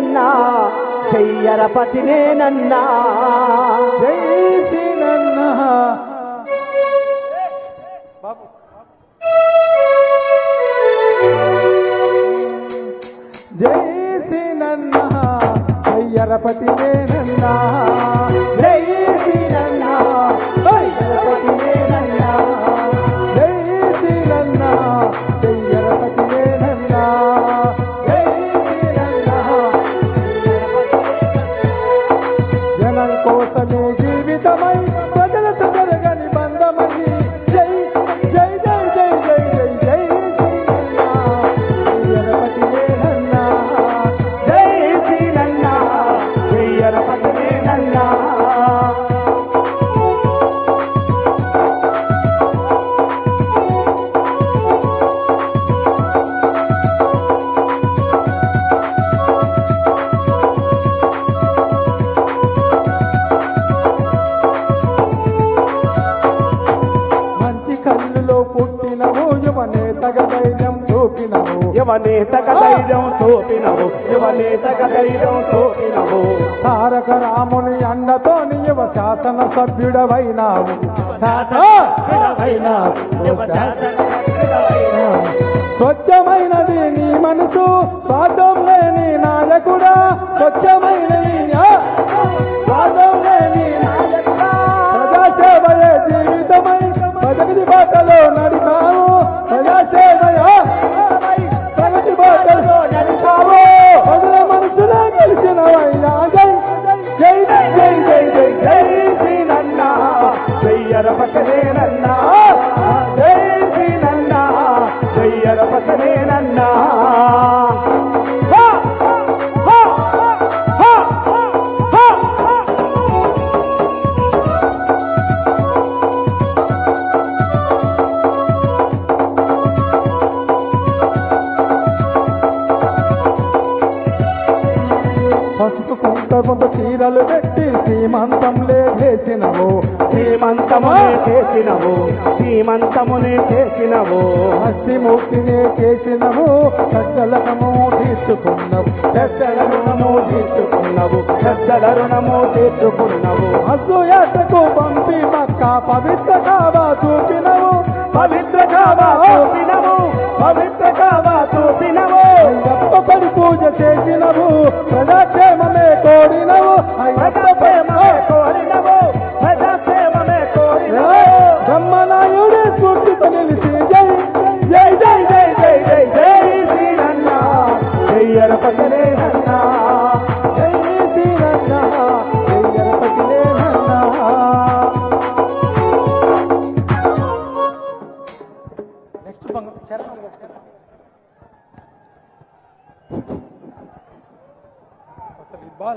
నన్నా చెయ్యరపతి నేనన్నా జై శ్రీనన్న జై శ్రీనన్న నేనన్నా యువనేతక ధైర్యం చూపినవు. యువనేతక ధైర్యం చూపినవు. తారక రాముని అండతో యువ శాసన సభ్యుడవైనావు స్వచ్ఛమైనది నీ మనసు స్వార్థం లేని నాయకుడా. స్వచ్ఛమైనది చెయ్యరపతినేనన్నా చేసినవు? శ్రీమంతమునే చేసినవు? శ్రీమంతమునే చేసినవు? హస్తి ముక్తినే చేసినవు సజ్జలకము తీర్చుకున్నవు. పెద్దల రుణము తీర్చుకున్నవు. పెద్దల రుణము తీర్చుకున్నవు. అసూయతకు పంపి మక్క పవిత్ర కావా చూపినవు. పవిత్ర కావా చూపినవు. పవిత్ర కావా చూపినవు. అయ్యప్పపడి పూజ చేసినవు. ప్రజాక్షేమమే కోరినవు. ప్రజాక్షేమమే కోరినవు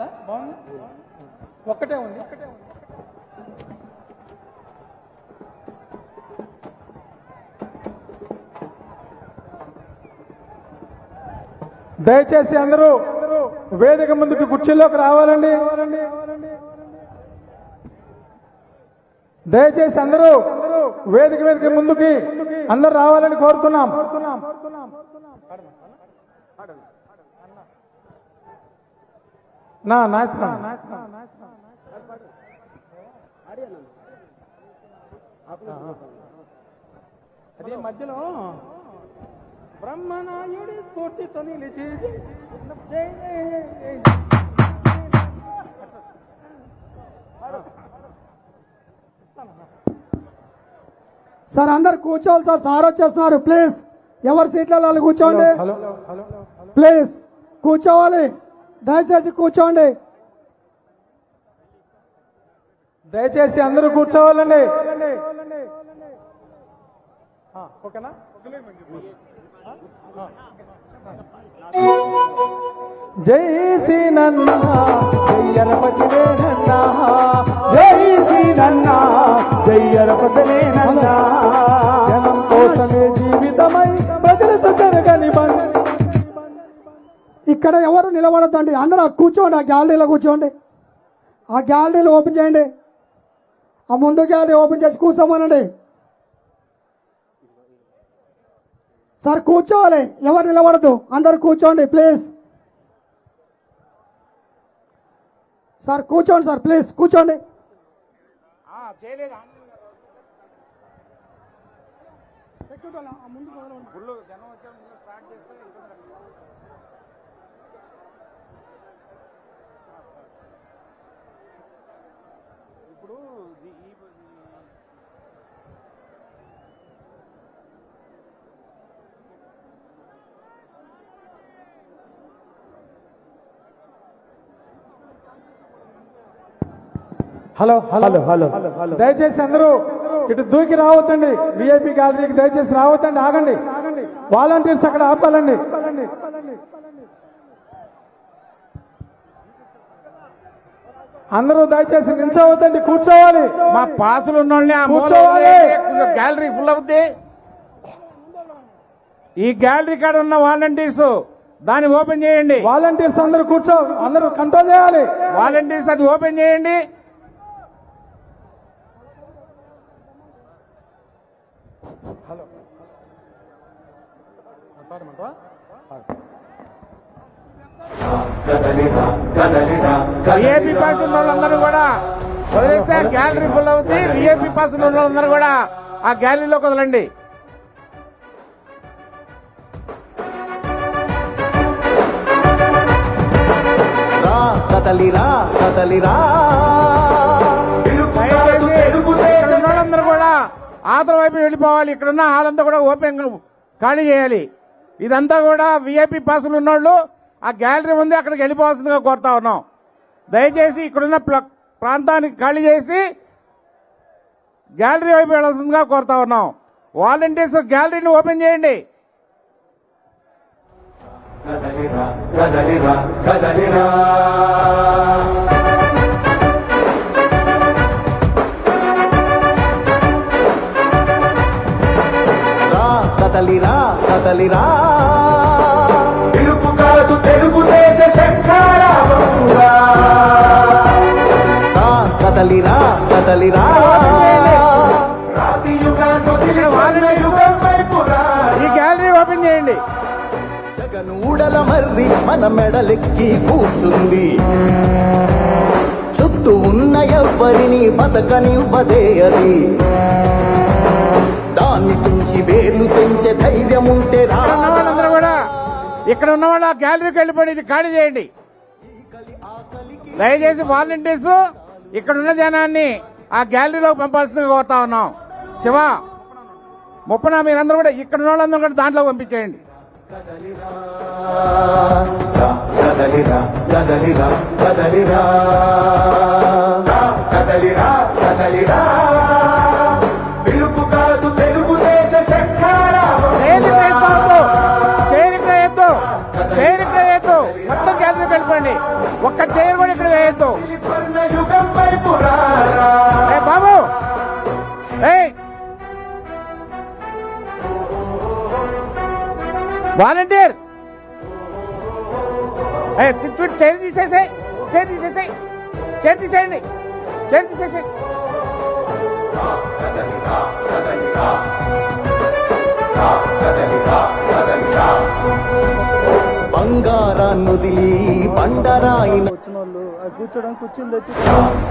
కదా? బాగుంది? ఒక్కటే ఉంది. ఒక్కటే ఉంది దయచేసి అందరూ వేదిక ముందుకు కుర్చీలోకి రావాలండి. దయచేసి అందరూ వేదిక వేదిక ముందుకి అందరూ రావాలని కోరుతున్నాం. నా నాశనం అది మధ్యలో బ్రహ్మనాయుడి స్ఫూర్తితో నిలిచి. సార్ అందరు కూర్చోవాలి సార్. సార్ వచ్చేస్తున్నారు. ప్లీజ్. ఎవరి సీట్లలో వాళ్ళు కూర్చోండి ప్లీజ్. కూర్చోవాలి. దయచేసి కూర్చోండి. దయచేసి అందరూ కూర్చోవాలండి. జై ఓకేనా? జై శ్రీనన్న జై గణపతి నన్న జై శ్రీనన్నా చెయ్యరపతినే నన్నా జనం కోసమే జీవితమై ప్రజలతో జరగని ఇక్కడ ఎవరు నిలబడద్దండి? అందరూ కూర్చోండి ఆ గ్యాలరీలో కూర్చోండి. ఆ గ్యాలరీలు ఓపెన్ చేయండి. ఆ ముందు గ్యాలరీ ఓపెన్ చేసి కూర్చోమనండి. సార్ కూర్చోవాలి. ఎవరు నిలబడద్దు? అందరు కూర్చోండి ప్లీజ్. సార్ కూర్చోండి సార్ ప్లీజ్. కూర్చోండి. హలో హలో హలో హలో దయచేసి అందరూ ఇటు దూకి రావద్దండి. విఐపి గ్యాలరీకి దయచేసి రావద్దండి ఆగండి. వాలంటీర్స్ అక్కడ ఆపాలండి. అందరూ దయచేసి నిల్చోవద్దండి కూర్చోవాలి. మా పాసులు ఉన్నోళ్ళని ఆ మూల కూర్చోవాలి. గ్యాలరీ ఫుల్ అవుద్ది. ఈ గ్యాలరీ కాడ ఉన్న వాలంటీర్స్ దాన్ని ఓపెన్ చేయండి. వాలంటీర్స్ అందరూ కూర్చో అందరూ కంట్రోల్ చేయాలి. వాలంటీర్స్ అది ఓపెన్ చేయండి. విఐపి పాస్ ఉన్న వాళ్ళందరూ కూడా వదిలేస్తే గ్యాలరీ ఫుల్ అవుతుంది విఐపి పాస్ ఉన్న వాళ్ళందరూ కూడా ఆ గ్యాలరీలోకి వదలండి. కదలిరా వాళ్ళందరూ కూడా ఆతల వైపు వెళ్ళిపోవాలి. ఇక్కడున్న హాల్ అంతా కూడా ఓపెన్ ఖాళీ చేయాలి. ఇదంతా కూడా విఐపి పాసులు ఉన్నోళ్ళు ఆ గ్యాలరీ ఉంది అక్కడికి వెళ్ళిపోవాల్సిందిగా కోరుతా ఉన్నాం. దయచేసి ఇక్కడున్న ప్రాంతానికి ఖాళీ చేసి గ్యాలరీ వైపు వెళ్ళాల్సిందిగా కోరుతా ఉన్నాం. వాలంటీర్స్ గ్యాలరీని ఓపెన్ చేయండి. కదలిరా కదలిరా కదలిరా కదలిరా కదలిరా కదలిరా. ఈ గ్యాలరీ ఓపెన్ చేయండి. మర్రి మన మెడలెక్కి కూర్చుంది. చుట్టూ ఉన్న ఎవ్వరిని బతకనివ్వదే అది. దాన్ని తుంచి వేర్లు పెంచే ధైర్యం ఉంటే రా. ఇక్కడ ఉన్న వాళ్ళందరూ కూడా ఇక్కడ ఉన్న వాళ్ళు ఆ గ్యాలరీకి వెళ్ళిపోయి ఇది ఖాళీ చేయండి. దయచేసి వాలంటీర్స్ ఇక్కడ ఉన్న జనాన్ని ఆ గ్యాలరీలోకి పంపాల్సిందిగా కోరుతా ఉన్నాం శివ ముప్పన మీరందరూ కూడా ఇక్కడ ఉన్న వాళ్ళందరూ కూడా దాంట్లో పంపించేయండి కదలిరా కదలిరా కదలిరా వాలంటీర్. చైర్ తీసేసాయి చైర్ తీసేసాయి చైర్ తీసేయండి చైర్ తీసేసాయి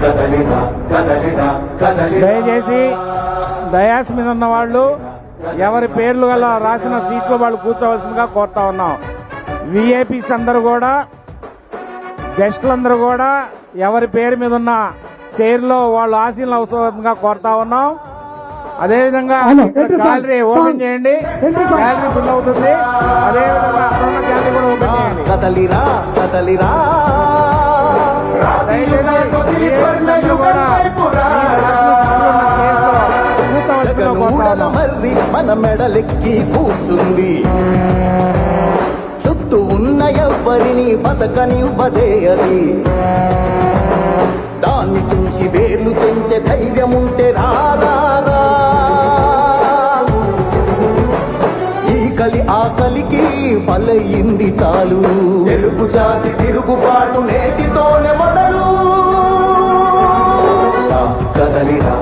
కదలిరా కదలిరా కదలిరా దయచేసి దయాస్ మీద ఉన్న వాళ్ళు ఎవరి పేర్లు గల రాసిన సీట్లో వాళ్ళు కూర్చోవలసిందిగా కోరుతా ఉన్నాం. విఐపీస్ అందరూ కూడా గెస్టులందరూ కూడా ఎవరి పేరు మీద ఉన్న చైర్లో వాళ్ళు ఆశీనులు అవసరంగా కోరుతా ఉన్నాం. అదేవిధంగా? గ్యాలరీ ఓపెన్ చేయండి? గ్యాలరీ ఫుల్ అవుతుంది. అదేవిధంగా అక్కడ ఉన్న గ్యాలరీ కూడా ఓపెన్ చేయండి. కదలిరా కదలిరా. సీట్లో మర్రి మన మెడలెక్కి కూర్చుంది. చుట్టూ ఉన్న ఎవ్వరిని బతకనివ్వదే అది. దాన్ని తుంచి వేర్లు పెంచే ధైర్యం ఉంటే రాదా ఈ కలి ఆకలికి బలయింది చాలు. తెలుగు జాతి తిరుగుబాటు నేటితోనే మొదలు. కదలిరా.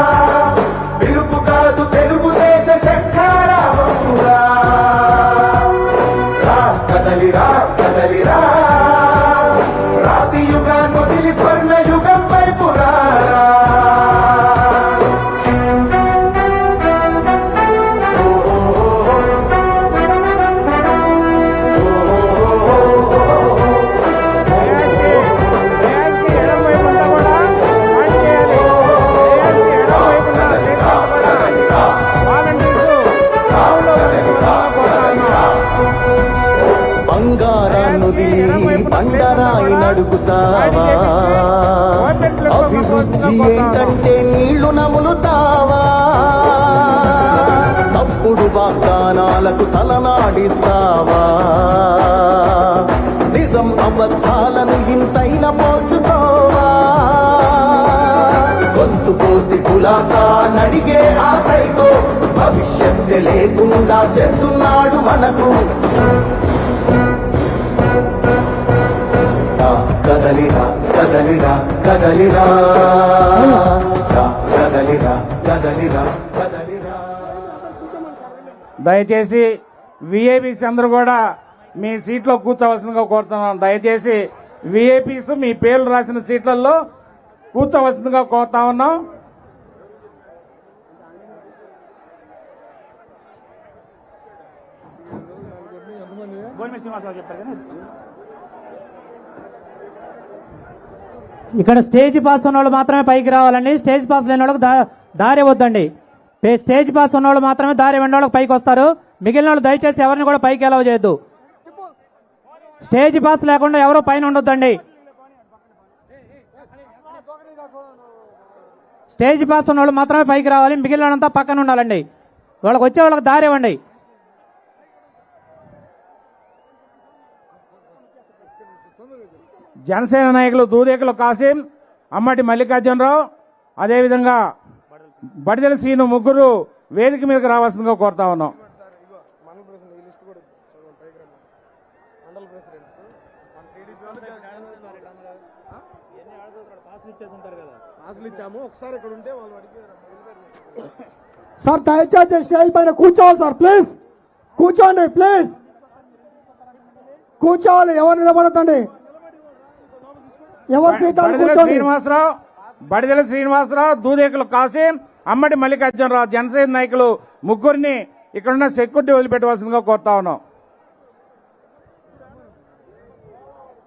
పోచుకోవా గొంతు కోసి కులాసా నడిగే ఆ సైకో భవిష్యత్తు లేకుండా చేస్తున్నాడు మనకు. కదలిరా కదలిరా కదలిరా కదలిరా కదలిరా కదలిరా దయచేసి విఐపీస్ అందరూ కూడా మీ సీట్లో కూర్చోవలసిందిగా కోరుతున్నాను దయచేసి విఐపీస్ మీ పేర్లు రాసిన సీట్లలో కూర్చోవలసిందిగా కోరుతా ఉన్నాం. ఇక్కడ స్టేజ్ పాస్ ఉన్న వాళ్ళు మాత్రమే పైకి రావాలండి. స్టేజ్ పాస్ లేని వాళ్ళకి దారి వద్దండి. పే- స్టేజ్ పాస్ ఉన్న వాళ్ళు మాత్రమే దారి వెంట వాళ్ళకి పైకి వస్తారు. మిగిలిన వాళ్ళు దయచేసి ఎవరిని కూడా పైకి అలవ్ చేయొద్దు. స్టేజ్ పాస్ లేకుండా ఎవరు పైన ఉండొద్దండి. స్టేజ్ పాస్ ఉన్న వాళ్ళు మాత్రమే పైకి రావాలి మిగిలినంతా పక్కన ఉండాలండి. వాళ్ళకి వచ్చే వాళ్ళకి దారి ఇవ్వండి. జనసేన నాయకులు దూదేకులు కాసిం అమ్మటి మల్లికార్జునరావు అదేవిధంగా బడిదల శ్రీను ముగ్గురు వేదిక మీదకి రావాల్సిందిగా కోరుతా ఉన్నాం. సార్ దయచేసి స్టేజ్ పైన కూర్చోవాలి సార్ ప్లీజ్ కూర్చోండి ప్లీజ్ కూర్చోవాలి ఎవరు నిలబడతండి ఎవరు సీట్లు బడిదల కూర్చోండి? శ్రీనివాసరావు బడిదల శ్రీనివాసరావు దూదేకులు కాసిం అమ్మటి మల్లికార్జునరావు జనసేన నాయకులు ముగ్గురిని ఇక్కడున్న సెక్యూరిటీ వదిలిపెట్టవలసిందిగా కోరుతా ఉన్నాం.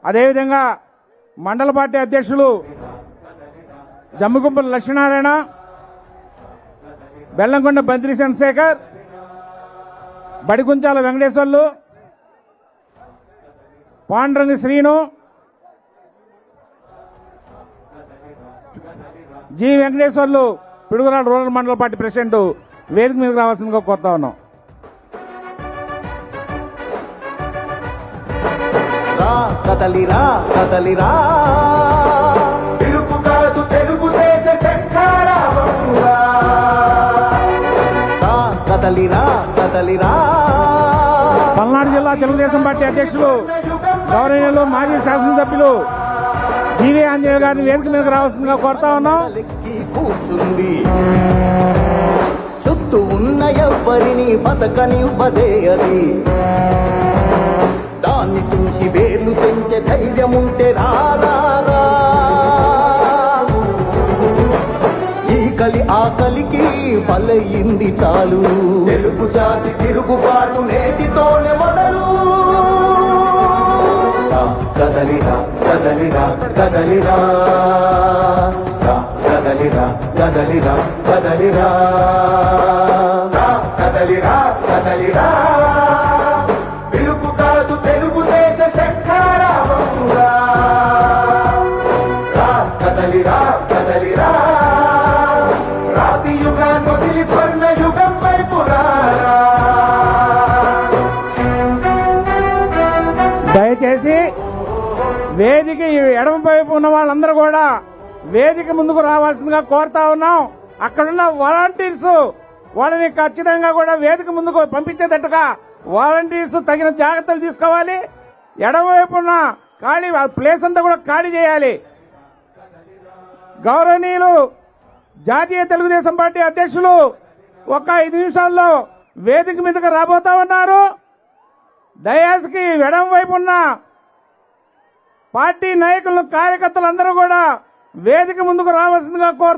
అదేవిధంగా మండల పార్టీ అధ్యక్షులు జమ్మిగుంపల లక్ష్మీనారాయణ బెల్లంకొండ బంద్రి చంద్రశేఖర్ బడిగుంచాల వెంకటేశ్వర్లు పాండ్రంగి శ్రీను జి వెంకటేశ్వర్లు పిడుగురాడు రూరల్ మండల పార్టీ ప్రెసిడెంట్ వేదిక మీదకి రావాల్సిందిగా కోరుతా ఉన్నాం. కదలిరా కదలిరా. కాదు తెలుగుదేశ కదలిరా కదలిరా. పల్నాడు జిల్లా తెలుగుదేశం పార్టీ అధ్యక్షులు గౌరవనీయులు మాజీ శాసనసభ్యులు జీవీ ఆంజనేయ గారిని వేదిక మీదకి రావాల్సిందిగా కోరుతా ఉన్నాం. లెక్కి కూర్చుంది. చుట్టూ ఉన్న ఎవ్వరిని బతకనివ్వదే అది దాన్ని మనిషి వేర్లు పెంచే ధైర్యం ఉంటే రారా ఈ కలి ఆకలికి బలయింది చాలు. తెలుగు జాతి తిరుగుబాటు నేటితోనే మొదలు. కదలిరా కదలిరా కదలిరా కదలిరా కదలిరా కదలిరా కదలిరా కదలిరా వేదిక ముందుకు రావాల్సిందిగా కోరుతా ఉన్నాం. అక్కడున్న వాలంటీర్స్ వాళ్ళని ఖచ్చితంగా కూడా వేదిక ముందుకు పంపించేటట్టుగా వాలంటీర్స్ తగిన జాగ్రత్తలు తీసుకోవాలి. ఎడమవైపు ఉన్న ఖాళీ ప్లేస్ అంతా కూడా ఖాళీ చేయాలి. గౌరవనీయులు జాతీయ తెలుగుదేశం పార్టీ అధ్యక్షులు ఒక ఐదు నిమిషాల్లో వేదిక మీదకి రాబోతా ఉన్నారు. డయాస్కి ఎడం వైపు ఉన్న పార్టీ నాయకులు కార్యకర్తలందరూ కూడా వేదిక ముందుకు రావాల్సిందిగా కోరు